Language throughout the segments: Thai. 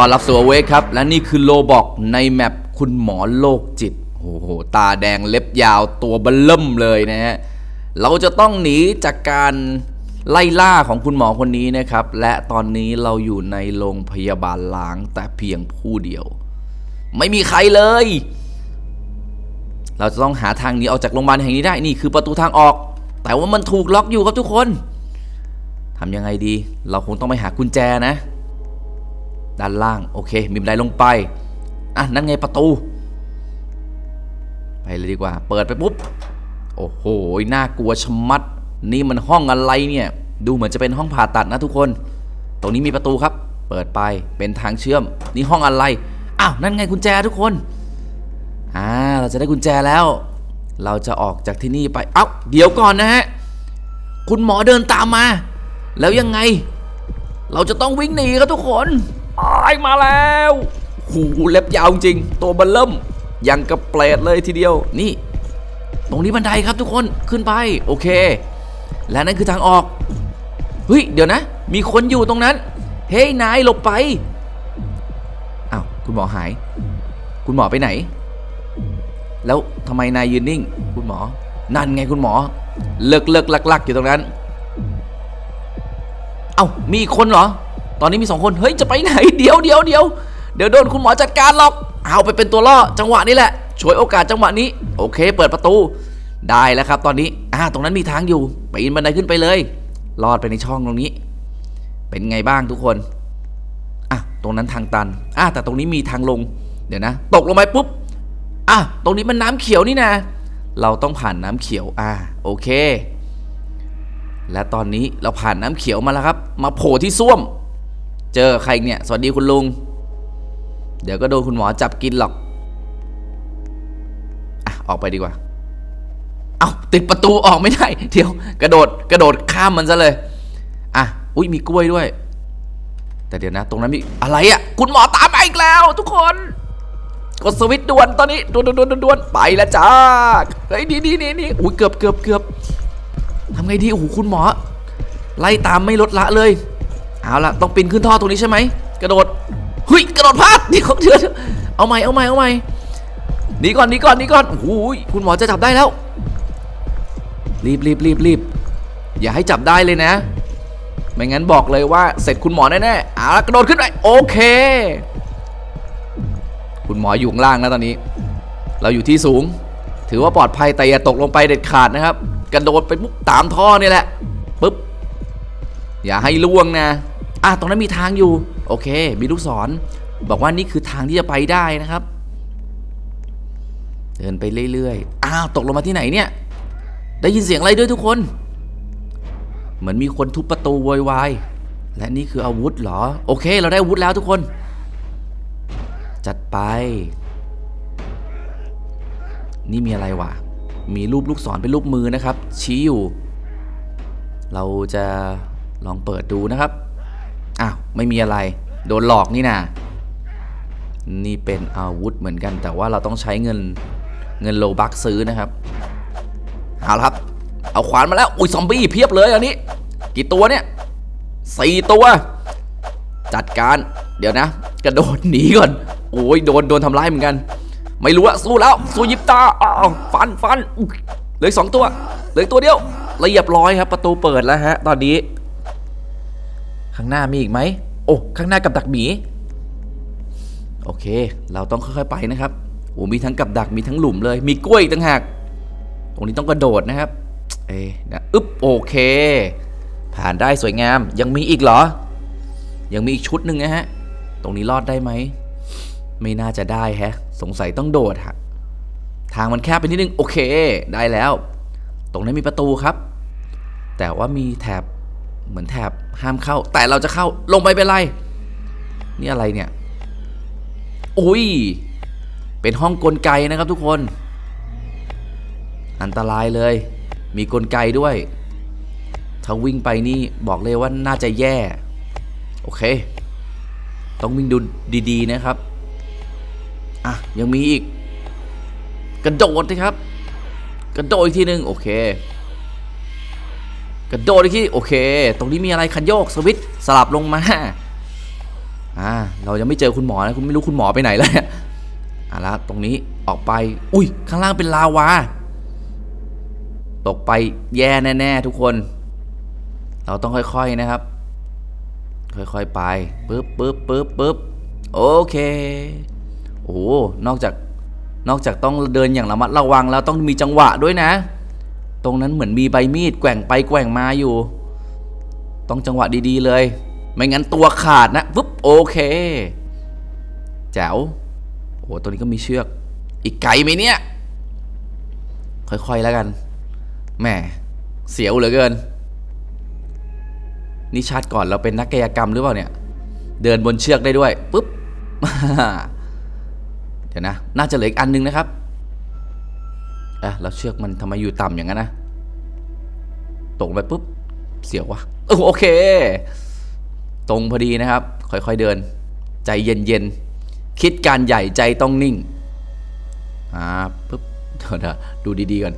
ต้อนรับสู่เวกครับ และนี่คือโลบอกในแมปคุณหมอโลกจิตโอ้โห ตาแดงเล็บยาวตัวบลเริ่มเลยนะฮะ เราจะต้องหนีจากการไล่ล่าของคุณหมอคนนี้นะครับ และตอนนี้เราอยู่ในโรงพยาบาลล้างแต่เพียงผู้เดียว ไม่มีใครเลย เราจะต้องหาทางหนีออกจากโรงพยาบาลแห่งนี้ได้นี่คือประตูทางออก แต่ว่ามันถูกล็อกอยู่ครับทุกคนทำยังไงดี เราคงต้องไปหากุญแจนะ ด้านล่างโอเค มีบันไดลงไป อะ นั่นไงประตู ไปเลยดีกว่า เปิดไปปุ๊บ โอ้โห น่ากลัวชะมัด นี่มันห้องอะไรเนี่ย ดูเหมือนจะเป็นห้องผ่าตัดนะทุกคน ตรงนี้มีประตูครับ เปิดไป เป็นทางเชื่อม นี่ห้องอะไร อ้าว นั่นไงกุญแจทุกคน อ่า เราจะได้กุญแจแล้ว เราจะออกจากที่นี่ไป เอ้า เดี๋ยวก่อนนะฮะ คุณหมอเดินตามมา แล้วยังไง เราจะต้องวิ่งหนีครับทุกคน ไอ้มาแล้วหูเล็บยาวจริง ตัวบันเริ่มยังกระเปรตเลยทีเดียว นี่ ตรงนี้บันไดครับทุกคนขึ้นไป โอเค และนั่นคือทางออก เฮ้ย เดี๋ยวนะ มีคนอยู่ตรงนั้น เฮ้ย นายหลบไปอ้าวคุณหมอหาย คุณหมอไปไหน แล้วทำไมนายยืนนิ่ง คุณหมอ นั่นไงคุณหมอ เลิกเลิกลักลักอยู่ตรงนั้น เอ้ามีคนเหรอ ตอนนี้มีสองคนเฮ้ยจะไปไหนเดี๋ยวเดี๋ยวเดี๋ยวเดี๋ยวโดนคุณหมอจัดการหรอกเอาไปเป็นตัวล่อจังหวะนี้แหละช่วยโอกาสจังหวะนี้ โอเค เปิดประตูได้แล้วครับ ตอนนี้อ่าตรงนั้นมีทางอยู่ปีนบันไดขึ้นไปเลยลอดไปในช่องตรงนี้ เป็นไงบ้างทุกคนอะตรงนั้นทางตันอะแต่ตรงนี้มีทางลง เดี๋ยวนะ ตกลงไปปุ๊บอะตรงนี้มันน้ำเขียวนี่นะ เราต้องผ่านน้ำเขียวอ่าโอเค และตอนนี้เราผ่านน้ำเขียวมาแล้วครับ มาโผล่ที่ส้วม เจอใครเนี่ย สวัสดีคุณลุง เดี๋ยวก็โดนคุณหมอจับกินหรอก อะ ออกไปดีกว่า เอาติดประตูออกไม่ได้ เดี๋ยว กระโดด กระโดดข้ามมันซะเลย อะ อุ้ยมีกล้วยด้วย แต่เดี๋ยวนะ ตรงนั้นมีอะไรอะ่ะ คุณหมอตามมาอีกแล้ว ทุกคน กดสวิตช์ด่วนตอนนี้ด่วนด่วนด่วนด่วนไปแล้วจ้า เฮ้ยนี่นี่นี่นี่อุ้ยเกือบเกือบเกือบทำไงดี โอ้โห คุณหมอ ไล่ตามไม่ลดละเลย เอาละต้องปีนขึ้นท่อตรงนี้ใช่ไหมกระโดดเฮ้ยกระโดดพลาดเดี๋ยวเดี๋ยวเดี๋ยวเอาใหม่เอาใหม่เอาใหม่หนีก่อนหนีก่อนหนีก่อนโอ้โหคุณหมอจะจับได้แล้ว รีบรีบรีบรีบอย่าให้จับได้เลยนะ ไม่งั้นบอกเลยว่าเสร็จคุณหมอแน่ๆเอาละกระโดดขึ้นไปโอเค คุณหมออยู่ข้างล่างนะตอนนี้ เราอยู่ที่สูง ถือว่าปลอดภัยแต่อย่าตกลงไปเด็ดขาดนะครับ กระโดดไปปุ๊บตามท่อนี่แหละ อย่าให้ล่วงนะอะตรงนั้นมีทางอยู่ โอเค มีลูกศร บอกว่านี่คือทางที่จะไปได้นะครับ เดินไปเรื่อยๆ อ้าว ตกลงมาที่ไหนเนี่ย ได้ยินเสียงอะไรด้วยทุกคน เหมือนมีคนทุบประตูโวยวาย และนี่คืออาวุธเหรอ โอเค เราได้อาวุธแล้วทุกคน จัดไป นี่มีอะไรวะ มีรูปลูกศรเป็นรูปมือนะครับ ชี้อยู่ เราจะ ลองเปิดดูนะครับ อ้าว ไม่มีอะไร โดนหลอกนี่นะนี่เป็นอาวุธเหมือนกัน แต่ว่าเราต้องใช้เงินเงินโลบักซื้อนะครับ เอาละครับ เอาขวานมาแล้ว อุ้ยซอมบี้เพียบเลยอันนี้ กี่ตัวเนี่ยสี่ตัว จัดการ เดี๋ยวนะ กระโดดหนีก่อน โอ้ยโดนโดนทำร้ายเหมือนกัน ไม่รู้อะสู้แล้ว สู้ยิบตา อ้าวฟันฟันเหลือสองตัว เหลือตัวเดียวเรียบร้อยครับ ประตูเปิดแล้วฮะ ตอนนี้ ข้างหน้ามีอีกไหม โอ้ ข้างหน้ากับดักหมี โอเค เราต้องค่อยๆไปนะครับ โอ้ มีทั้งกับดัก มีทั้งหลุมเลย มีกล้วยต่างหาก ตรงนี้ต้องกระโดดนะครับ เอ๊นะอึ๊บ โอเค ผ่านได้สวยงาม ยังมีอีกเหรอ ยังมีอีกชุดหนึ่งนะฮะ ตรงนี้รอดได้ไหม ไม่น่าจะได้แฮะ สงสัยต้องโดดฮะ ทางมันแคบไปนิดนึง โอเค ได้แล้ว ตรงนั้นมีประตูครับ แต่ว่ามีแถบ เหมือนแถบห้ามเข้า แต่เราจะเข้าลงไปเป็นไร นี่อะไรเนี่ยอุ้ยเป็นห้องกลไกนะครับทุกคน อันตรายเลย มีกลไกด้วย ถ้าวิ่งไปนี่บอกเลยว่าน่าจะแย่ โอเค ต้องวิ่งดูดีๆนะครับ อะ ยังมีอีก กระโดดนะครับ กระโดดอีกทีหนึ่งโอเค กระโดดอีกทีโอเค ตรงนี้มีอะไรคันโยกสวิตช์สลับลงมาอ่าเรายังไม่เจอคุณหมอนะคุณไม่รู้คุณหมอไปไหนแล้วอะแล้วตรงนี้ออกไป อุ้ยข้างล่างเป็นลาวาตกไปแย่แน่ๆทุกคน เราต้องค่อยๆนะครับ ค่อยๆไปปึ๊บปึ๊บปึ๊บปึ๊บโอเคโอ้นอกจากนอกจากต้องเดินอย่างระมัดระวังแล้วต้องมีจังหวะด้วยนะ ตรงนั้นเหมือนมีใบมีดแกว่งไปแกว่งมาอยู่ ต้องจังหวะดีๆเลย ไม่งั้นตัวขาดนะปึ๊บโอเค แจ๋วโอ้ตัวนี้ก็มีเชือก อีกไกลไหมเนี่ย ค่อยๆแล้วกันแหมเสียวเหลือเกิน นี่ชาติก่อนเราเป็นนักกายกรรมหรือเปล่าเนี่ย เดินบนเชือกได้ด้วยปุ๊บเดี๋ยวนะ น่าจะเหลืออีกอันนึงนะครับ อะแล้วเชือกมันทำไมอยู่ต่ำอย่างนั้นนะตกไปปุ๊บ เสียววะโอเค ตรงพอดีนะครับ ค่อยๆเดิน ใจเย็นๆ คิดการใหญ่ใจต้องนิ่ง อ่าปุ๊บเดี๋ยวดูดีๆก่อน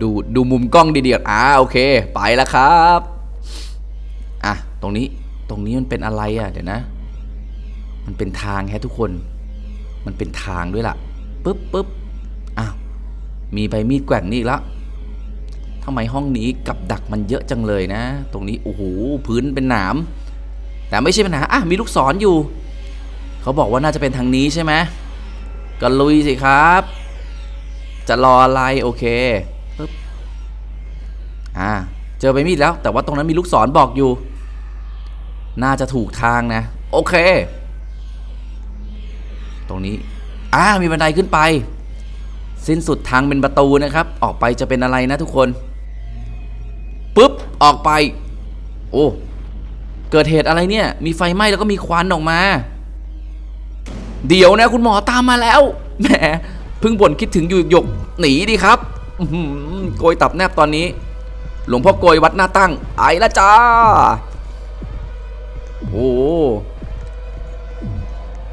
ดูดูมุมกล้องดีๆก่อนอ่าโอเค ไปแล้วครับอะตรงนี้ตรงนี้มันเป็นอะไรอะเดี๋ยวนะ มันเป็นทางแฮะทุกคน มันเป็นทางด้วยล่ะปึ๊บปึ๊บ มีใบมีดแกว่งนี่อีกแล้วทำไมห้องนี้กับดักมันเยอะจังเลยนะ ตรงนี้โอ้โหพื้นเป็นหนาม แต่ไม่ใช่ปัญหาอะมีลูกศรออยู่ เขาบอกว่าน่าจะเป็นทางนี้ใช่ไหมก็ลุยสิครับ จะรออะไรโอเคปึ๊บอ่าเจอใบมีดแล้วแต่ว่าตรงนั้นมีลูกศรบอกอยู่ น่าจะถูกทางนะ โอเค ตรงนี้อ่ามีบันไดขึ้นไป สิ้นสุดทางเป็นประตูนะครับ ออกไปจะเป็นอะไรนะทุกคนปุ๊บออกไป โอ้เกิดเหตุอะไรเนี่ย มีไฟไหม้แล้วก็มีควันออกมา เดี๋ยวนะคุณหมอตามมาแล้วแหมเพิ่งบ่นคิดถึงอยู่หยกหนีดีครับโกยตับแนบตอนนี้ หลวงพ่อโกยวัดหน้าตั้งไอละจ้าโอ้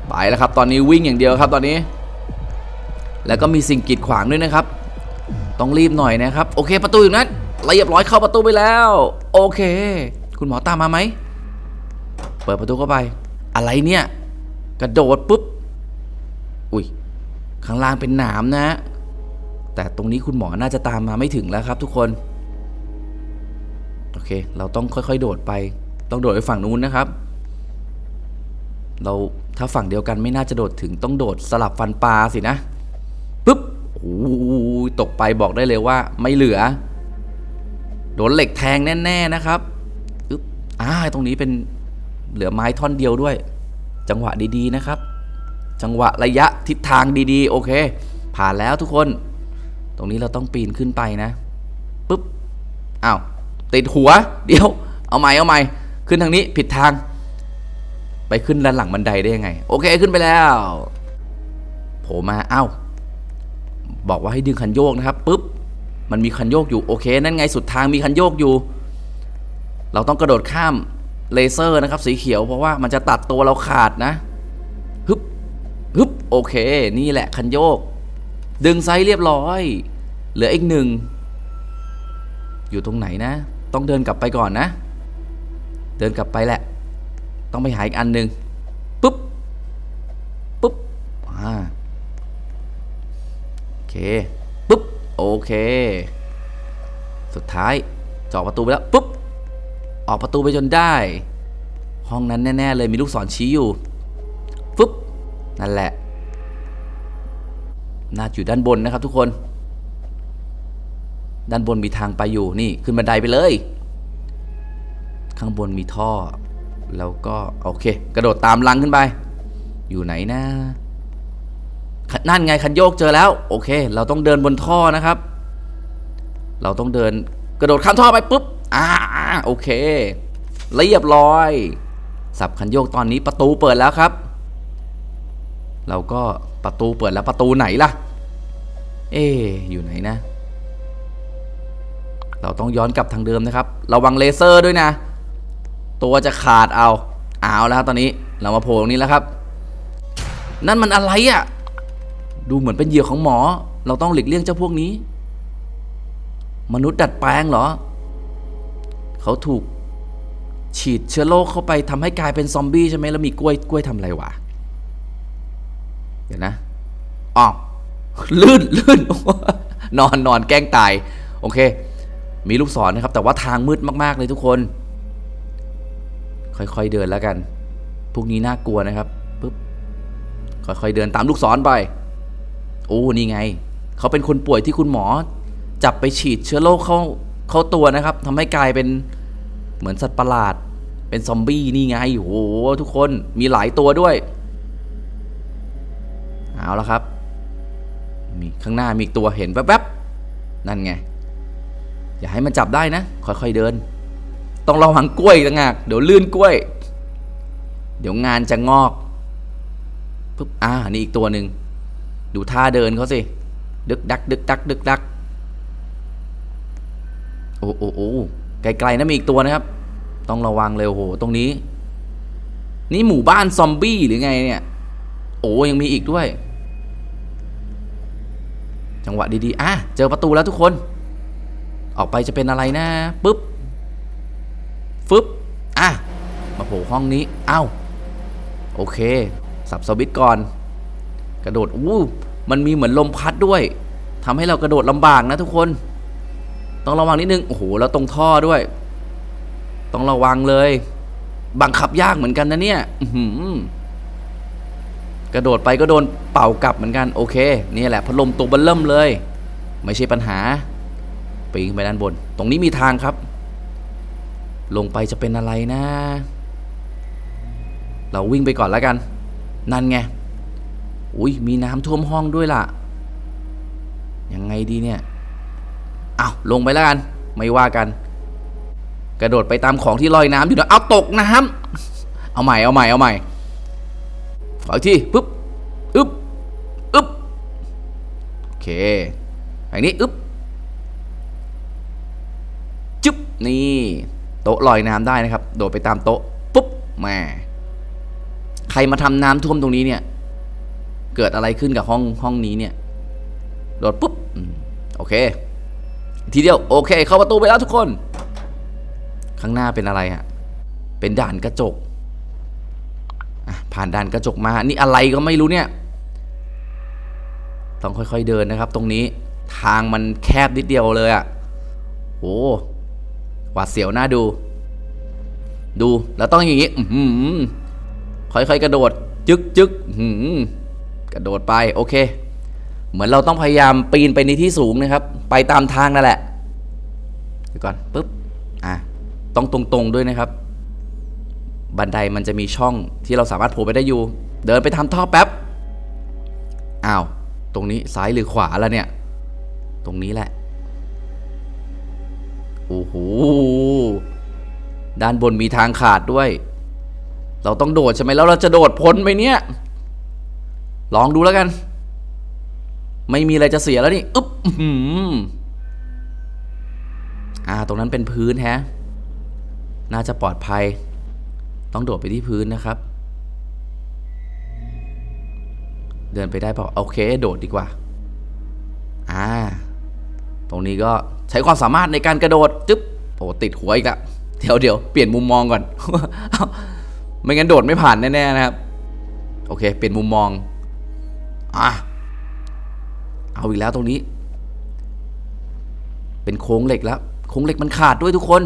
ไปแล้วครับ ตอนนี้วิ่งอย่างเดียวครับตอนนี้ แล้วก็มีสิ่งกีดขวางด้วยนะครับ ต้องรีบหน่อยนะครับ โอเคประตูอยู่นั้นเรียบร้อยเข้าประตูไปแล้ว โอเค คุณหมอตามมาไหม เปิดประตูเข้าไป อะไรเนี่ย กระโดดปุ๊บ อุ้ยข้างล่างเป็นหนามนะ แต่ตรงนี้คุณหมอน่าจะตามมาไม่ถึงแล้วครับ ทุกคน โอเค เราต้องค่อยๆ โดดไป ต้องโดดไปฝั่งนู้นนะครับ เราถ้าฝั่งเดียวกันไม่น่าจะโดดถึงต้องโดดสลับฟันปลาสินะ ปุ๊บโอ้ยตกไปบอกได้เลยว่าไม่เหลือ โดนเหล็กแทงแน่ ๆนะครับอึ๊บอ่าตรงนี้เป็นเหลือไม้ท่อนเดียวด้วย จังหวะดีๆนะครับ จังหวะระยะทิศทางดีๆ โอเค ผ่านแล้วทุกคน ตรงนี้เราต้องปีนขึ้นไปนะปุ๊บอ้าวติดหัว เดี๋ยว เอาใหม่เอาใหม่ขึ้นทางนี้ผิดทาง ไปขึ้นด้านหลังบันไดได้ยังไง โอเคขึ้นไปแล้วโผล่มาเอ้า บอกว่าให้ดึงคันโยกนะครับปุ๊บมันมีคันโยกอยู่โอเค นั่นไงสุดทางมีคันโยกอยู่ เราต้องกระโดดข้ามเลเซอร์นะครับ สีเขียวเพราะว่ามันจะตัดตัวเราขาดนะฮึบฮึบโอเค นี่แหละคันโยก ดึงไซส์เรียบร้อย เหลืออีกหนึ่งอยู่ตรงไหนนะ ต้องเดินกลับไปก่อนนะ เดินกลับไปแหละ ต้องไปหาอีกอันหนึ่งปุ๊บปุ๊บอ่า เคปุ๊บโอเค สุดท้ายจาะประตูไปแล้วปุ๊บออกประตูไปจนได้ ห้องนั้นแน่ ๆ เลยมีลูกศรชี้อยู่ปุ๊บนั่นแหละน่าจอยู่ด้านบนนะครับทุกคน ด้านบนมีทางไปอยู่นี่ขึ้นบันไดไปเลย ข้างบนมีท่อ แล้วก็โอเค กระโดดตามลังขึ้นไป อยู่ไหนนะ นั่นไงคันโยกเจอแล้ว โอเค เราต้องเดินบนท่อนะครับ เราต้องเดินกระโดดข้ามท่อไปปุ๊บอ่าโอเคเรียบร้อยสับคันโยกตอนนี้ประตูเปิดแล้วครับ เราก็ประตูเปิดแล้วประตูไหนล่ะ เอ๊อยู่ไหนนะ เราต้องย้อนกลับทางเดิมนะครับ ระวังเลเซอร์ด้วยนะ ตัวจะขาดเอาเอาแล้วครับตอนนี้เรามาโผล่ตรงนี้แล้วครับ นั่นมันอะไรอะ่ะ ดูเหมือนเป็นเหยื่อของหมอ เราต้องหลีกเลี่ยงเจ้าพวกนี้ มนุษย์ดัดแปลงเหรอ เขาถูกฉีดเชื้อโรคเข้าไปทำให้กลายเป็นซอมบี้ใช่ไหมแล้วมีกล้วยกล้วยทำอะไรวะ เดี๋ยวนะอ๋อลื่นลื่นนอนนอนแกล้งตาย โอเค มีลูกศรนะครับ แต่ว่าทางมืดมาก ๆ เลยทุกคน ค่อยๆเดินแล้วกัน พวกนี้น่ากลัวนะครับปุ๊บค่อยๆเดินตามลูกศรไป โอ้นี่ไง เขาเป็นคนป่วยที่คุณหมอ จับไปฉีดเชื้อโรคเข้าเข้าตัวนะครับทำให้กลายเป็นเหมือนสัตว์ประหลาด เป็นซอมบี้นี่ไงโอ้โหทุกคนมีหลายตัวด้วยเอาละครับ มีข้างหน้ามีตัวเห็นแวบๆนั่นไง อย่าให้มันจับได้นะ ค่อยๆเดิน ต้องระวังกล้วยต่างหากเดี๋ยวลื่นกล้วย เดี๋ยวงานจะงอกปุ๊บอ่านี่อีกตัวหนึ่ง ดูท่าเดินเขาสิ ดึกดัก ดึกดัก ดึกดัก โอ้โอ้โอ้ไกลๆนะมีอีกตัวนะครับ ต้องระวังเลยโอ้โห ตรงนี้ นี่หมู่บ้านซอมบี้หรือไงเนี่ย โอ้ยังมีอีกด้วย จังหวะดีๆ อะ เจอประตูแล้วทุกคน ออกไปจะเป็นอะไรนะปุ๊บ ฟึบ อะ มาโผล่ห้องนี้ เอ้า โอเค สับสวิตช์ก่อน กระโดดอู้มันมีเหมือนลมพัดด้วยทำให้เรากระโดดลำบากนะทุกคน ต้องระวังนิดนึงโอ้โหแล้วตรงท่อด้วย ต้องระวังเลย บังคับยากเหมือนกันนะเนี่ยอืกระโดดไปก็โดนเป่ากลับเหมือนกันโอเคนี่แหละพัดลมตัวบันเริ่มเลย ไม่ใช่ปัญหาปีนขึ้นไปด้านบน ตรงนี้มีทางครับ ลงไปจะเป็นอะไรนะ เราวิ่งไปก่อนแล้วกัน นั่นไง อุ้ยมีน้ำท่วมห้องด้วยล่ะ ยังไงดีเนี่ยเอาลงไปแล้วกัน ไม่ว่ากัน กระโดดไปตามของที่ลอยน้ำอยู่นะเอาตกน้ำเอาใหม่เอาใหม่เอาใหม่ขออีกทีปึ๊บอึ๊บอึ๊บโอเคอย่างนี้อึ๊บจึ๊บนี่โต๊ะลอยน้ำได้นะครับ โดดไปตามโต๊ะปุ๊บแหมใครมาทำน้ำท่วมตรงนี้เนี่ย เกิดอะไรขึ้นกับห้องห้องนี้เนี่ยโดดปุ๊บโอเค ทีเดียวโอเค เข้าประตูไปแล้วทุกคน ข้างหน้าเป็นอะไรฮะเป็นด่านกระจกผ่านด่านกระจกมา นี่อะไรก็ไม่รู้เนี่ย ต้องค่อยๆเดินนะครับ ตรงนี้ทางมันแคบนิดเดียวเลยอะ่ะโอ้หวาดเสียวหน้าดู ดูแล้วต้องอย่างนี้อื้อหือค่อยๆกระโดด จึกจึกหือ กระโดดไปโอเค เหมือนเราต้องพยายามปีนไปในที่สูงนะครับ ไปตามทางนั่นแหละเดี๋ยวก่อนปุ๊บอะต้องตรงๆด้วยนะครับ บันไดมันจะมีช่องที่เราสามารถโผล่ไปได้อยู่ เดินไปทำท่อแป๊บอ้าวตรงนี้ซ้ายหรือขวาแล้วเนี่ย ตรงนี้แหละโอ้โหด้านบนมีทางขาดด้วย เราต้องโดดใช่ไหมแล้วเราจะโดดพ้นไหมเนี่ย ลองดูแล้วกัน ไม่มีอะไรจะเสียแล้วนี่อึ๊บอื้อหืออ่า ตรงนั้นเป็นพื้นแฮะ น่าจะปลอดภัย ต้องโดดไปที่พื้นนะครับ เดินไปได้ป่าโอเค โดดดีกว่า อ่า ตรงนี้ก็ใช้ความสามารถในการกระโดดจึ๊บโอ้ติดหัวอีกละเดี๋ยวเดี๋ยวเปลี่ยนมุมมองก่อน ไม่งั้นโดดไม่ผ่านแน่ๆนะครับ โอเค เปลี่ยนมุมมอง อะเอาอีกแล้วตรงนี้ เป็นโค้งเหล็กแล้ว โค้งเหล็กมันขาดด้วยทุกคน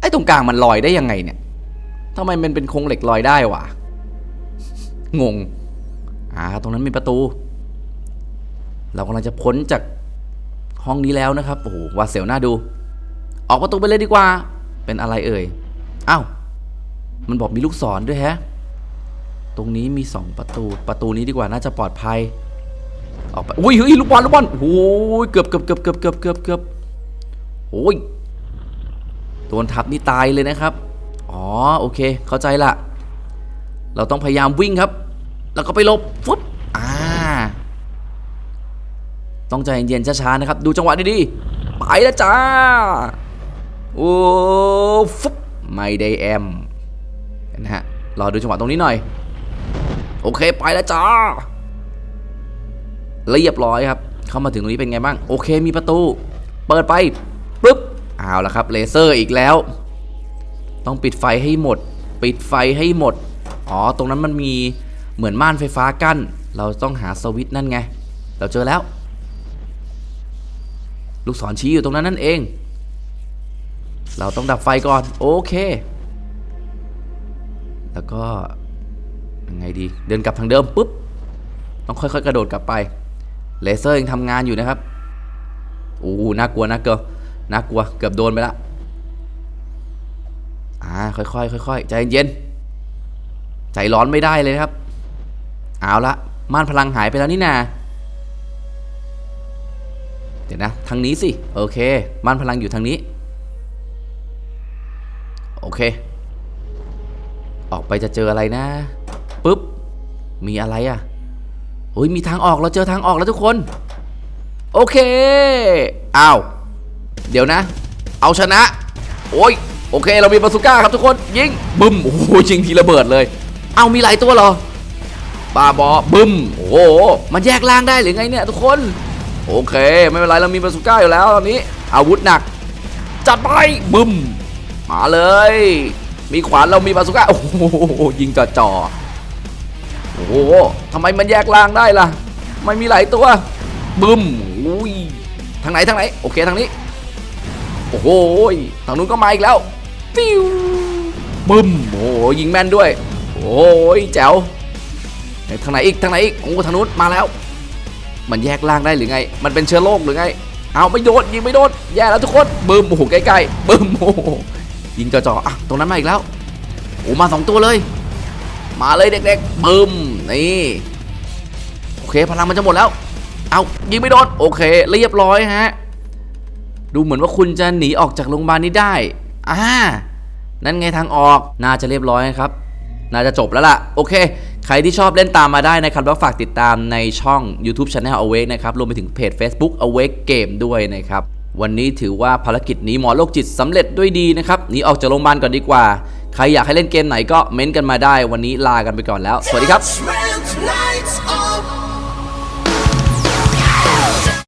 ไอ้ตรงกลางมันลอยได้ยังไงเนี่ยทำไมมันเป็นโค้งเหล็กลอยได้วะงง อ่า ตรงนั้นมีประตู เรากำลังจะพ้นจากห้องนี้แล้วนะครับ โอ้โหวาเสียวหน้าดู ออกประตูไปเลยดีกว่า เป็นอะไรเอ่ย อ้าว มันบอกมีลูกศรด้วยแฮะ ตรงนี้มีสองประตู ประตูนี้ดีกว่าน่าจะปลอดภัย ออกไปอุ้ยเฮ้ยลูกบอลลูกบอลโอ้ยเกือบเกือบเกือบเกือบเกือบเกือบเกือบโอ้ยโดนทับนี่ตายเลยนะครับ อ๋อโอเค เข้าใจละ เราต้องพยายามวิ่งครับ แล้วก็ไปลบฟึบอ่า ต้องใจเย็นๆช้าๆนะครับ ดูจังหวะดีๆไปแล้วจ้า โอ้ฟุบไม่ได้แอมนะฮะรอดูจังหวะตรงนี้หน่อย โอเคไปแล้วจ้าเรียบร้อยครับ เข้ามาถึงตรงนี้เป็นไงบ้าง โอเคมีประตู เปิดไปปึ๊บเอาละครับเลเซอร์อีกแล้ว ต้องปิดไฟให้หมด ปิดไฟให้หมด อ๋อ ตรงนั้นมันมีเหมือนม่านไฟฟ้ากั้น เราต้องหาสวิตช์นั่นไง เราเจอแล้ว ลูกศรชี้อยู่ตรงนั้นนั่นเอง เราต้องดับไฟก่อน โอเค แล้วก็ ยังไงดี เดินกลับทางเดิมปุ๊บ ต้องค่อยๆ กระโดดกลับไป เลเซอร์ยังทำงานอยู่นะครับ โอ้น่ากลัวน่ากลัวน่ากลัว เกือบโดนไปละ อ่า ค่อยๆ ค่อยๆ ใจเย็น ใจร้อนไม่ได้เลยนะครับ เอาละ ม่านพลังหายไปแล้วนี่นาเดี๋ยวนะ ทางนี้สิ โอเค ม่านพลังอยู่ทางนี้ โอเค ออกไปจะเจออะไรนะ ปุ๊บ มีอะไรอะโอ้ยมีทางออกเราเจอทางออกแล้วทุกคน โอเคอ้าวเดี๋ยวนะ เอาชนะ โอ้ยโอเค เรามีบาซูก้าครับทุกคน ยิงบึ้มโอ้โหยิงทีระเบิดเลย เอามีหลายตัวเหรอบาบอบึ้มโอ้โหมันแยกล่างได้หรือไงเนี่ยทุกคน โอเค ไม่เป็นไรเรามีบาซูก้าอยู่แล้วตอนนี้ อาวุธหนัก จัดไปบึ้มมาเลย มีขวานเรามีบาซูก้าโอ้โหยิงจ่อจ่ อๆโอ้โหทำไมมันแยกล่างได้ล่ะไม่มีหลายตัวบึ้มอุ้ยทางไหนทางไหน โอเคทางนี้ โอ้โหทางนู้นก็มาอีกแล้วฟิวบึ้มโอ้ยิงแม่นด้วย โอ้ยแจ๋วทางไหนอีกทางไหนอีกโอ้ทางนู้นมาแล้ว มันแยกล่างได้หรือไง มันเป็นเชื้อโรคหรือไง เอาไม่โดนยิงไม่โดนแย่แล้วทุกคนบึ้มโอ้โหใกล้ๆบึ้มโอ้โหยิงจ่อๆอะตรงนั้นมาอีกแล้วโอ้มาสองตัวเลย มาเลยเด็กๆบึ้ม นี่โอเคพลังมันจะหมดแล้ว เอายิงไม่โดนโอเคเรียบร้อยฮะดูเหมือนว่าคุณจะหนีออกจากโรงพยาบาลนี้ได้อ่านั่นไงทางออกน่าจะเรียบร้อยครับ น่าจะจบแล้วล่ะ โอเค ใครที่ชอบเล่นตามมาได้นะครับแล้วฝากติดตามในช่อง YouTube Channel Awake นะครับรวมไปถึงเพจ Facebook Awake Game ด้วยนะครับ วันนี้ถือว่าภารกิจนี้หมอโรคจิตสำเร็จด้วยดีนะครับหนีออกจากโรงพยาบาลก่อนดีกว่า ใครอยากให้เล่นเกมไหนก็เม้นต์กันมาได้วันนี้ลากันไปก่อนแล้ว สวัสดีครับ